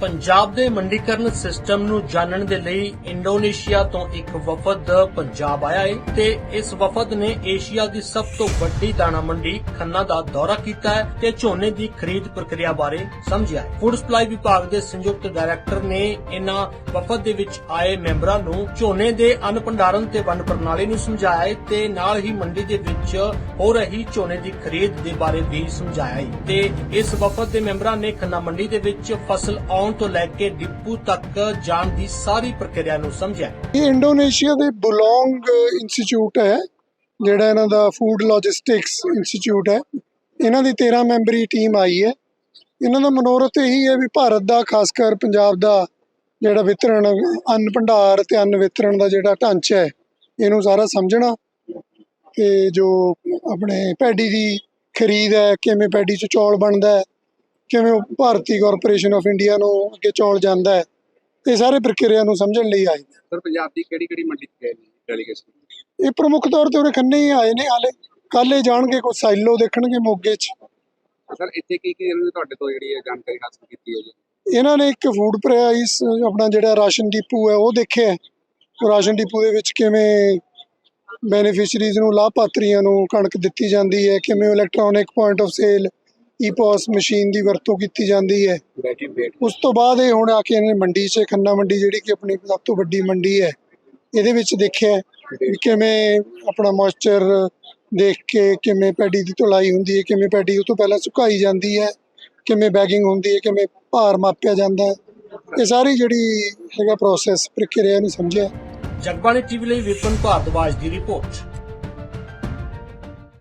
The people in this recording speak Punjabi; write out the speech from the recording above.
ਪੰਜਾਬ ਦੇ ਮੰਡੀਕਰਨ ਸਿਸਟਮ ਨੂੰ ਜਾਣਨ ਦੇ ਲਈ ਇੰਡੋਨੇਸ਼ੀਆ ਤੋਂ ਇੱਕ ਵਫਦ ਪੰਜਾਬ ਆਇਆ ਹੈ ਤੇ ਇਸ ਵਫਦ ਨੇ ਏਸ਼ੀਆ ਦੀ ਸਭ ਤੋਂ ਵੱਡੀ ਦਾਣਾ ਮੰਡੀ ਖੰਨਾ ਦਾ ਦੌਰਾ ਕੀਤਾ ਹੈ ਤੇ ਝੋਨੇ ਦੀ ਖਰੀਦ ਪ੍ਰਕਿਰਿਆ ਬਾਰੇ ਸਮਝਿਆ ਹੈ। ਫੂਡ ਸਪਲਾਈ ਵਿਭਾਗ ਦੇ ਸੰਯੁਕਤ ਡਾਇਰੈਕਟਰ ਨੇ ਇਹਨਾਂ ਵਫਦ ਦੇ ਵਿੱਚ ਆਏ ਮੈਂਬਰਾਂ ਨੂੰ ਝੋਨੇ ਦੇ ਅੰਨ ਭੰਡਾਰਨ ਤੇ ਵੰਡ ਪ੍ਰਣਾਲੀ ਨੂੰ ਸਮਝਾਇਆ ਹੈ ਤੇ ਨਾਲ ਹੀ ਮੰਡੀ ਦੇ ਵਿੱਚ ਹੋ ਰਹੀ ਝੋਨੇ ਦੀ ਖਰੀਦ ਦੇ ਬਾਰੇ ਵੀ ਸਮਝਾਇਆ ਹੈ ਤੇ ਇਸ ਵਫਦ ਦੇ ਮੈਂਬਰਾਂ ਨੇ ਖੰਨਾ ਮੰਡੀ ਦੇ ਵਿੱਚ ਫਸਲ ਆਉਣ ਤੋਂ ਲੈ ਕੇ ਡਿਪੂ ਤੱਕ ਜਾਣ ਦੀ ਸਾਰੀ ਪ੍ਰਕਿਰਿਆ ਨੂੰ ਸਮਝਿਆ। ਇਹ ਇੰਡੋਨੇਸ਼ੀਆ ਦੇ ਬੁਲੋਂਗ ਇੰਸਟੀਚਿਊਟ ਹੈ, ਜਿਹੜਾ ਇਹਨਾਂ ਦਾ ਫੂਡ ਲੌਜਿਸਟਿਕਸ ਇੰਸਟੀਚਿਊਟ ਹੈ। ਇਹਨਾਂ ਦੀ 13 ਮੈਂਬਰੀ ਟੀਮ ਆਈ ਹੈ। ਇਹਨਾਂ ਦਾ ਮਨੋਰਥ ਇਹੀ ਹੈ ਵੀ ਭਾਰਤ ਦਾ ਖਾਸ ਕਰ ਪੰਜਾਬ ਦਾ ਜਿਹੜਾ ਵਿਤਰਣ, ਅੰਨ ਭੰਡਾਰ ਤੇ ਅੰਨ ਵਿਤਰਣ ਦਾ ਜਿਹੜਾ ਢਾਂਚਾ ਹੈ, ਇਹਨੂੰ ਸਾਰਾ ਸਮਝਣਾ। ਤੇ ਜੋ ਆਪਣੇ ਪੈਡੀ ਦੀ ਖਰੀਦ ਹੈ, ਕਿਵੇਂ ਪੈਡੀ ਚ ਚੌਲ ਬਣਦਾ ਹੈ ਕਿਵੇਂ ਉਹ ਭਾਰਤੀ ਕਾਰਪੋਰੇਸ਼ਨ ਆਫ ਇੰਡੀਆ ਨੂੰ ਅੱਗੇ ਚੌਲ ਜਾਂਦਾ ਹੈ ਇਹ ਸਾਰੇ ਪ੍ਰਕਿਰਿਆ ਨੂੰ ਸਮਝਣ ਲਈ ਆਏ ਨੇ। ਸਰ ਪੰਜਾਬ ਦੀ ਕਿਹੜੀ ਕਿਹੜੀ ਮੰਡੀ ਨੇ ਡੈਲੀਗੇਸ਼ਨ ਇਹ ਪ੍ਰਮੁੱਖ ਤੌਰ ਤੇ ਉਹਨੇ ਖੰਨੇ ਹੀ ਆਏ ਨੇ ਹਾਲੇ ਇਹ ਜਾਣਗੇ ਕੋਈ ਸਾਈਲੋ ਦੇਖਣਗੇ ਮੋਗੇ 'ਚ। ਸਰ ਇੱਥੇ ਕੀ ਕੀ ਇਹਨਾਂ ਨੇ ਤੁਹਾਡੇ ਤੋਂ ਜਿਹੜੀ ਜਾਣਕਾਰੀ ਹਾਸਲ ਕੀਤੀ ਹੈ ਜੀ? ਇਹਨਾਂ ਨੇ ਇੱਕ ਫੂਡ ਪ੍ਰਾਈਸ ਆਪਣਾ ਜਿਹੜਾ ਰਾਸ਼ਨ ਡਿਪੂ ਹੈ ਉਹ ਦੇਖਿਆ ਉਹ ਰਾਸ਼ਨ ਡਿਪੂ ਦੇ ਵਿੱਚ ਕਿਵੇਂ ਬੈਨੀਫੀਸ਼ਰੀਜ਼ ਨੂੰ ਲਾਭਪਾਤਰੀਆਂ ਨੂੰ ਕਣਕ ਦਿੱਤੀ ਜਾਂਦੀ ਹੈ ਕਿਵੇਂ electronic point of sale ePOS machine ਦੀ ਵਰਤੋਂ ਕੀਤੀ ਜਾਂਦੀ ਹੈ। ਉਸ ਤੋਂ ਬਾਅਦ ਇਹ ਹੁਣ ਆ ਕੇ ਇਹਨੇ ਮੰਡੀ 'ਚ, ਖੰਨਾ ਮੰਡੀ ਜਿਹੜੀ ਕਿ ਆਪਣੀ ਸਭ ਤੋਂ ਵੱਡੀ ਮੰਡੀ ਹੈ, ਇਹਦੇ ਵਿੱਚ ਦੇਖਿਆ ਕਿਵੇਂ ਆਪਣਾ ਮੋਇਸਚਰ ਦੇਖ ਕੇ ਕਿਵੇਂ ਪੈਡੀ ਦੀ ਧੁਲਾਈ ਹੁੰਦੀ ਹੈ, ਕਿਵੇਂ ਪੈਡੀ ਉਹ ਤੋਂ ਪਹਿਲਾਂ ਸੁਕਾਈ ਜਾਂਦੀ ਹੈ, ਕਿਵੇਂ ਬੈਗਿੰਗ ਹੁੰਦੀ ਹੈ, ਕਿਵੇਂ ਭਾਰ ਮਾਪਿਆ ਜਾਂਦਾ ਹੈ। ਇਹ ਸਾਰੀ ਜਿਹੜੀ ਹੈਗਾ ਪ੍ਰੋਸੈਸ ਪ੍ਰਕਿਰਿਆ ਨੂੰ ਸਮਝਿਆ। ਜਗਬਾਣੀ ਟੀਵੀ ਲਈ ਵਿਪਨ ਭਾਰਦਵਾਜ ਦੀ ਰਿਪੋਰਟ।